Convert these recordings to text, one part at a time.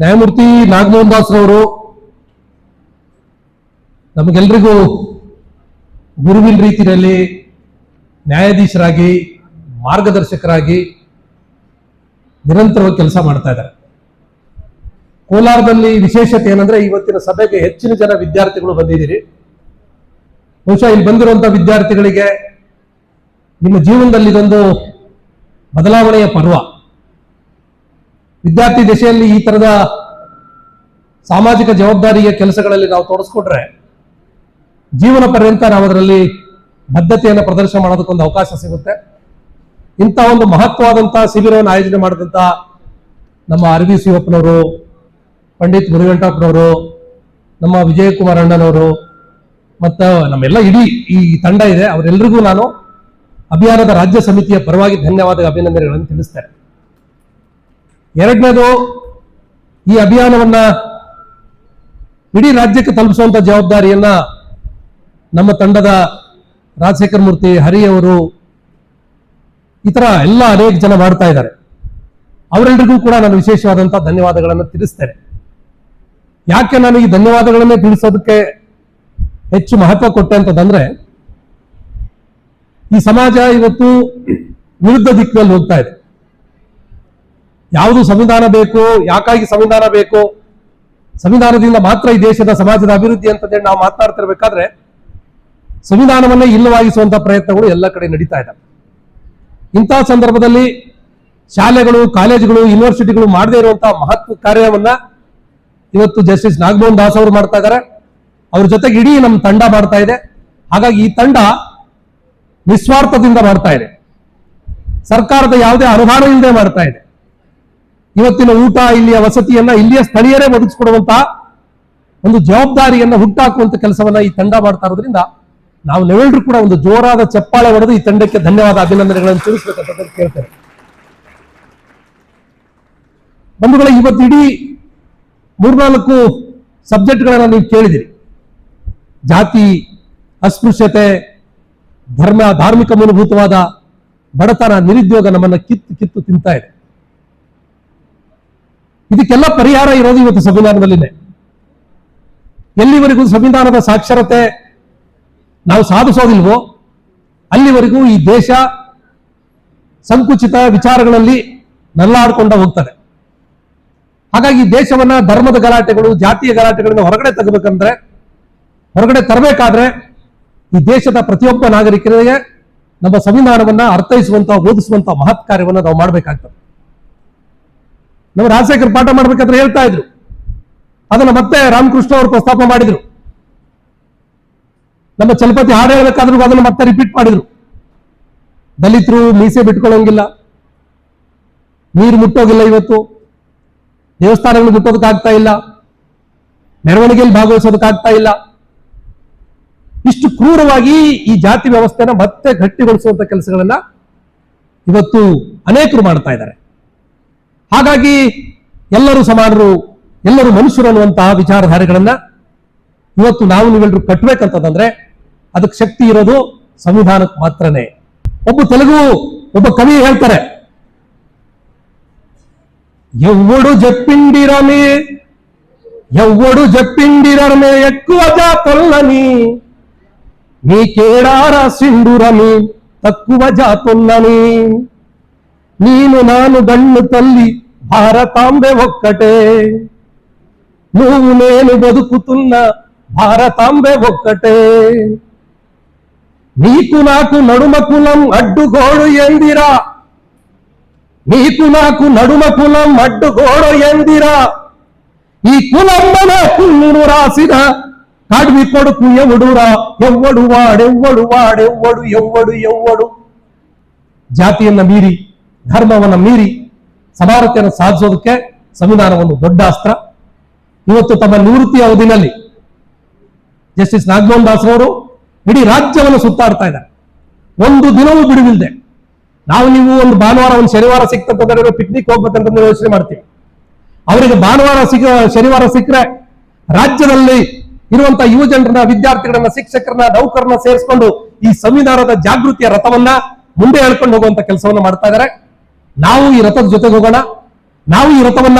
ನ್ಯಾಯಮೂರ್ತಿ ನಾಗಮೋಹನ್ ದಾಸ್ರವರು ನಮಗೆಲ್ರಿಗೂ ಗುರುವಿನ ರೀತಿಯಲ್ಲಿ ನ್ಯಾಯಾಧೀಶರಾಗಿ, ಮಾರ್ಗದರ್ಶಕರಾಗಿ ನಿರಂತರವಾಗಿ ಕೆಲಸ ಮಾಡ್ತಾ ಇದ್ದಾರೆ. ಕೋಲಾರದಲ್ಲಿ ವಿಶೇಷತೆ ಏನಂದ್ರೆ ಇವತ್ತಿನ ಸಭೆಗೆ ಹೆಚ್ಚಿನ ಜನ ವಿದ್ಯಾರ್ಥಿಗಳು ಬಂದಿದ್ದೀರಿ. ಬಹುಶಃ ಇಲ್ಲಿ ಬಂದಿರುವಂತಹ ವಿದ್ಯಾರ್ಥಿಗಳಿಗೆ ನಿಮ್ಮ ಜೀವನದಲ್ಲಿ ಇದೊಂದು ಬದಲಾವಣೆಯ ಪರ್ವ. ವಿದ್ಯಾರ್ಥಿ ದಶೆಯಲ್ಲಿ ಈ ತರದ ಸಾಮಾಜಿಕ ಜವಾಬ್ದಾರಿಯ ಕೆಲಸಗಳಲ್ಲಿ ನಾವು ತೋರಿಸ್ಕೊಟ್ರೆ ಜೀವನ ಪರ್ಯಂತ ನಾವು ಅದರಲ್ಲಿ ಬದ್ಧತೆಯನ್ನು ಪ್ರದರ್ಶನ ಮಾಡೋದಕ್ಕೊಂದು ಅವಕಾಶ ಸಿಗುತ್ತೆ. ಇಂಥ ಒಂದು ಮಹತ್ವವಾದಂತಹ ಶಿಬಿರವನ್ನು ಆಯೋಜನೆ ಮಾಡಿದಂತ ನಮ್ಮ ಆರ್ ಸಿ ಶಿವಪ್ಪನವರು, ಪಂಡಿತ್ ಮುರುಗಂಟಪ್ಪನವರು ನಮ್ಮ ವಿಜಯಕುಮಾರ್ ಅಣ್ಣನವರು, ಮತ್ತು ನಮ್ಮೆಲ್ಲ ಇಡೀ ಈ ತಂಡ ಇದೆ. ಅವರೆಲ್ಲರಿಗೂ ನಾನು ಅಭಿಯಾನದ ರಾಜ್ಯ ಸಮಿತಿಯ ಪರವಾಗಿ ಧನ್ಯವಾದ, ಅಭಿನಂದನೆಗಳನ್ನು ತಿಳಿಸ್ತೇನೆ. ಎರಡನೇದು ಈ ಅಭಿಯಾನವನ್ನ ಇಡೀ ರಾಜ್ಯಕ್ಕೆ ತಲುಪಿಸುವಂತ ಜವಾಬ್ದಾರಿಯನ್ನ ನಮ್ಮ ತಂಡದ ರಾಜಶೇಖರ್ ಮೂರ್ತಿ, ಹರಿ ಅವರು ಈ ತರ ಎಲ್ಲ ಅನೇಕ ಜನ ಮಾಡ್ತಾ ಇದ್ದಾರೆ. ಅವರೆಲ್ಲರಿಗೂ ಕೂಡ ನಾನು ವಿಶೇಷವಾದಂತಹ ಧನ್ಯವಾದಗಳನ್ನು ತಿಳಿಸ್ತೇನೆ. ಯಾಕೆ ನಾನು ಈ ಧನ್ಯವಾದಗಳನ್ನೇ ತಿಳಿಸೋದಕ್ಕೆ ಹೆಚ್ಚು ಮಹತ್ವ ಕೊಟ್ಟೆ ಅಂತಂದ್ರೆ, ಈ ಸಮಾಜ ಇವತ್ತು ವಿರುದ್ಧ ದಿಕ್ಕಿನಲ್ಲಿ ಹೋಗ್ತಾ ಇದೆ. ಯಾವುದು ಸಂವಿಧಾನ ಬೇಕು, ಯಾಕಾಗಿ ಸಂವಿಧಾನ ಬೇಕು, ಸಂವಿಧಾನದಿಂದ ಮಾತ್ರ ಈ ದೇಶದ ಸಮಾಜದ ಅಭಿವೃದ್ಧಿ ಅಂತಂದೇಳಿ ನಾವು ಮಾತನಾಡ್ತಿರ್ಬೇಕಾದ್ರೆ ಸಂವಿಧಾನವನ್ನೇ ಇಲ್ಲವಾಗಿಸುವಂತ ಪ್ರಯತ್ನಗಳು ಎಲ್ಲ ಕಡೆ ನಡೀತಾ ಇದೆ. ಇಂತಹ ಸಂದರ್ಭದಲ್ಲಿ ಶಾಲೆಗಳು, ಕಾಲೇಜುಗಳು, ಯೂನಿವರ್ಸಿಟಿಗಳು ಮಾಡದೇ ಇರುವಂತಹ ಮಹತ್ವ ಕಾರ್ಯವನ್ನ ಇವತ್ತು ಜಸ್ಟಿಸ್ ನಾಗಮೋಹನ್ ದಾಸ್ ಅವರು ಮಾಡ್ತಾ ಇದ್ದಾರೆ. ಅವ್ರ ಜೊತೆಗೆ ಇಡೀ ನಮ್ಮ ತಂಡ ಮಾಡ್ತಾ ಇದೆ. ಹಾಗಾಗಿ ಈ ತಂಡ ನಿಸ್ವಾರ್ಥದಿಂದ ಮಾಡ್ತಾ ಇದೆ. ಸರ್ಕಾರದ ಯಾವುದೇ ಅನುದಾನ ಇಲ್ಲದೆ ಮಾಡ್ತಾ ಇದೆ. ಇವತ್ತಿನ ಊಟ, ಇಲ್ಲಿಯ ವಸತಿಯನ್ನ ಇಲ್ಲಿಯ ಸ್ಥಳೀಯರೇ ಒದಗಿಸ್ಕೊಡುವಂತಹ ಒಂದು ಜವಾಬ್ದಾರಿಯನ್ನ ಹುಟ್ಟಾಕುವಂತ ಕೆಲಸವನ್ನ ಈ ತಂಡ ಮಾಡ್ತಾ ಇರೋದ್ರಿಂದ ನಾವು ನಾವೆಲ್ಲರೂ ಕೂಡ ಒಂದು ಜೋರಾದ ಚಪ್ಪಾಳೆ ಹೊಡೆದು ಈ ತಂಡಕ್ಕೆ ಧನ್ಯವಾದ, ಅಭಿನಂದನೆಗಳನ್ನು ತಿಳಿಸಬೇಕಂತ ಕೇಳ್ತೇವೆ ಬಂಧುಗಳ, ಇವತ್ತು ಇಡೀ ಮೂರ್ನಾಲ್ಕು ಸಬ್ಜೆಕ್ಟ್ಗಳನ್ನ ನೀವು ಕೇಳಿದಿರಿ. ಜಾತಿ, ಅಸ್ಪೃಶ್ಯತೆ, ಧರ್ಮ, ಧಾರ್ಮಿಕ ಮೂಲಭೂತವಾದ ಬಡತನ, ನಿರುದ್ಯೋಗ ನಮ್ಮನ್ನ ಕಿತ್ತು ಕಿತ್ತು ತಿಂತಾ ಇದೆ. ಇದಕ್ಕೆಲ್ಲ ಪರಿಹಾರ ಇರೋದು ಇವತ್ತು ಸಂವಿಧಾನದಲ್ಲಿದೆ. ಎಲ್ಲಿವರೆಗೂ ಸಂವಿಧಾನದ ಸಾಕ್ಷರತೆ ನಾವು ಸಾಧಿಸೋದಿಲ್ವೋ, ಅಲ್ಲಿವರೆಗೂ ಈ ದೇಶ ಸಂಕುಚಿತ ವಿಚಾರಗಳಲ್ಲಿ ನಲ್ಲಾಡ್ಕೊಂಡ ಹೋಗ್ತಾರೆ ಹಾಗಾಗಿ ದೇಶವನ್ನ ಧರ್ಮದ ಗಲಾಟೆಗಳು, ಜಾತಿಯ ಗಲಾಟೆಗಳಿಂದ ಹೊರಗಡೆ ತಗಬೇಕಂದ್ರೆ, ಹೊರಗಡೆ ತರಬೇಕಾದ್ರೆ ಈ ದೇಶದ ಪ್ರತಿಯೊಬ್ಬ ನಾಗರಿಕರಿಗೆ ನಮ್ಮ ಸಂವಿಧಾನವನ್ನ ಅರ್ಥೈಸುವಂತ, ಓದಿಸುವಂತ ಮಹತ್ ಕಾರ್ಯವನ್ನ ನಾವು ಮಾಡಬೇಕಾಗ್ತದೆ. ನಮ್ಮ ರಾಜಶೇಖರ್ ಪಾಠ ಮಾಡ್ಬೇಕಾದ್ರೆ ಹೇಳ್ತಾ ಇದ್ರು. ಅದನ್ನ ಮತ್ತೆ ರಾಮಕೃಷ್ಣ ಅವರು ಪ್ರಸ್ತಾಪ ಮಾಡಿದ್ರು. ನಮ್ಮ ಚಲಪತಿ ಹಾಡು ಹೇಳ್ಬೇಕಾದ್ರೂ ಅದನ್ನು ಮತ್ತೆ ರಿಪೀಟ್ ಮಾಡಿದ್ರು. ದಲಿತರು ಮೀಸೆ ಬಿಟ್ಕೊಳ್ಳೋಂಗಿಲ್ಲ. ನೀರು ಮುಟ್ಟೋಗಿಲ್ಲ ಇವತ್ತು. ದೇವಸ್ಥಾನಗಳು ಮುಟ್ಟೋದಕ್ಕಾಗ್ತಾ ಇಲ್ಲ. ಮೆರವಣಿಗೆಯಲ್ಲಿ ಭಾಗವಹಿಸೋದಕ್ಕಾಗ್ತಾ ಇಲ್ಲ. ಇಷ್ಟು ಕ್ರೂರವಾಗಿ ಈ ಜಾತಿ ವ್ಯವಸ್ಥೆನ ಮತ್ತೆ ಗಟ್ಟಿಗೊಳಿಸುವಂತ ಕೆಲಸಗಳನ್ನ ಇವತ್ತು ಅನೇಕರು ಮಾಡ್ತಾ ಇದ್ದಾರೆ. ಹಾಗಾಗಿ ಎಲ್ಲರೂ ಸಮಾನರು ಎಲ್ಲರೂ ಮನುಷ್ಯರು ಅನ್ನುವಂತಹ ವಿಚಾರಧಾರೆಗಳನ್ನ ಇವತ್ತು ನಾವು ನೀವೆಲ್ಲರೂ ಕಟ್ಟಬೇಕಂತಂದ್ರೆ ಅದಕ್ಕೆ ಶಕ್ತಿ ಇರೋದು ಸಂವಿಧಾನಕ್ಕೆ ಮಾತ್ರನೇ ಒಬ್ಬ ತೆಲುಗು ಒಬ್ಬ ಕವಿ ಹೇಳ್ತಾರೆ ఎవ్వడు చెప్పిండిరని ఎవ్వడు చెప్పిండిరని ఎక్కువ జాతుల్లని నీకేడారా సిండురని తక్కువ జాతుల్లని నేను నాను గళ్ళు తల్లి భారతాంబె ఒక్కటే. నువ్వు నేను బతుకుతున్న భారతాంబె ఒక్కటే. నీకు నాకు నడుమ కులం అడ్డుగోడు ఎందిరా నీకు నాకు నడుమ కులం అడ్డుగోడు ఎందిరా ఈ కులంబన కుళ్ళును రాసిన కడివి కొడుకు ఎవడురా? ఎవ్వడు వాడెవ్వడు వాడెవ్వడు ఎవ్వడు ఎవ్వడు జాతీయ మీరి ಧರ್ಮವನ್ನ ಮೀರಿ ಸಮಾನತೆಯನ್ನು ಸಾಧಿಸೋದಕ್ಕೆ ಸಂವಿಧಾನ ಒಂದು ದೊಡ್ಡ ಅಸ್ತ್ರ. ಇವತ್ತು ತಮ್ಮ ನಿವೃತ್ತಿ ಅವಧಿನಲ್ಲಿ ಜಸ್ಟಿಸ್ ನಾಗಮೋಹನ್ ದಾಸ್ರವರು ಇಡೀ ರಾಜ್ಯವನ್ನು ಸುತ್ತಾಡ್ತಾ ಇದ್ದಾರೆ. ಒಂದು ದಿನವೂ ಬಿಡುವಿಲ್ಲದೆ ನಾವು ನೀವು ಒಂದು ಭಾನುವಾರ, ಒಂದು ಶನಿವಾರ ಸಿಕ್ತಂತಂದ್ರೆ ಪಿಕ್ನಿಕ್ ಹೋಗ್ಬೇಕಂತ ಯೋಚನೆ ಮಾಡ್ತೀವಿ. ಅವರಿಗೆ ಭಾನುವಾರ ಸಿಕ್ಕ ಶನಿವಾರ ಸಿಕ್ಕರೆ ರಾಜ್ಯದಲ್ಲಿ ಇರುವಂತಹ ಯುವ ಜನರನ್ನ, ವಿದ್ಯಾರ್ಥಿಗಳನ್ನ, ಶಿಕ್ಷಕರನ್ನ ನೌಕರನ್ನ ಸೇರಿಸಿಕೊಂಡು ಈ ಸಂವಿಧಾನದ ಜಾಗೃತಿಯ ರಥವನ್ನ ಮುಂದೆ ಹೇಳ್ಕೊಂಡು ಹೋಗುವಂತ ಕೆಲಸವನ್ನ ಮಾಡ್ತಾ ಇದ್ದಾರೆ. ನಾವು ಈ ರಥದ ಜೊತೆಗೆ ಹೋಗೋಣ. ನಾವು ಈ ರಥವನ್ನ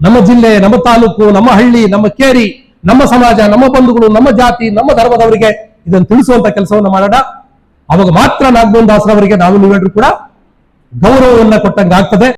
ನಮ್ಮ ಜಿಲ್ಲೆ, ನಮ್ಮ ತಾಲೂಕು, ನಮ್ಮ ಹಳ್ಳಿ, ನಮ್ಮ ಕೇರಿ, ನಮ್ಮ ಸಮಾಜ, ನಮ್ಮ ಬಂಧುಗಳು, ನಮ್ಮ ಜಾತಿ, ನಮ್ಮ ಧರ್ಮದವರಿಗೆ ಇದನ್ನು ತಿಳಿಸುವಂತ ಕೆಲಸವನ್ನು ಮಾಡೋಣ. ಅವಾಗ ಮಾತ್ರ ನಾಗಮೋಹನ್ ದಾಸರವರಿಗೆ ನಾವು ನೀವೆಲ್ಲರೂ ಕೂಡ ಗೌರವವನ್ನ ಕೊಟ್ಟಂಗಾಗ್ತದೆ.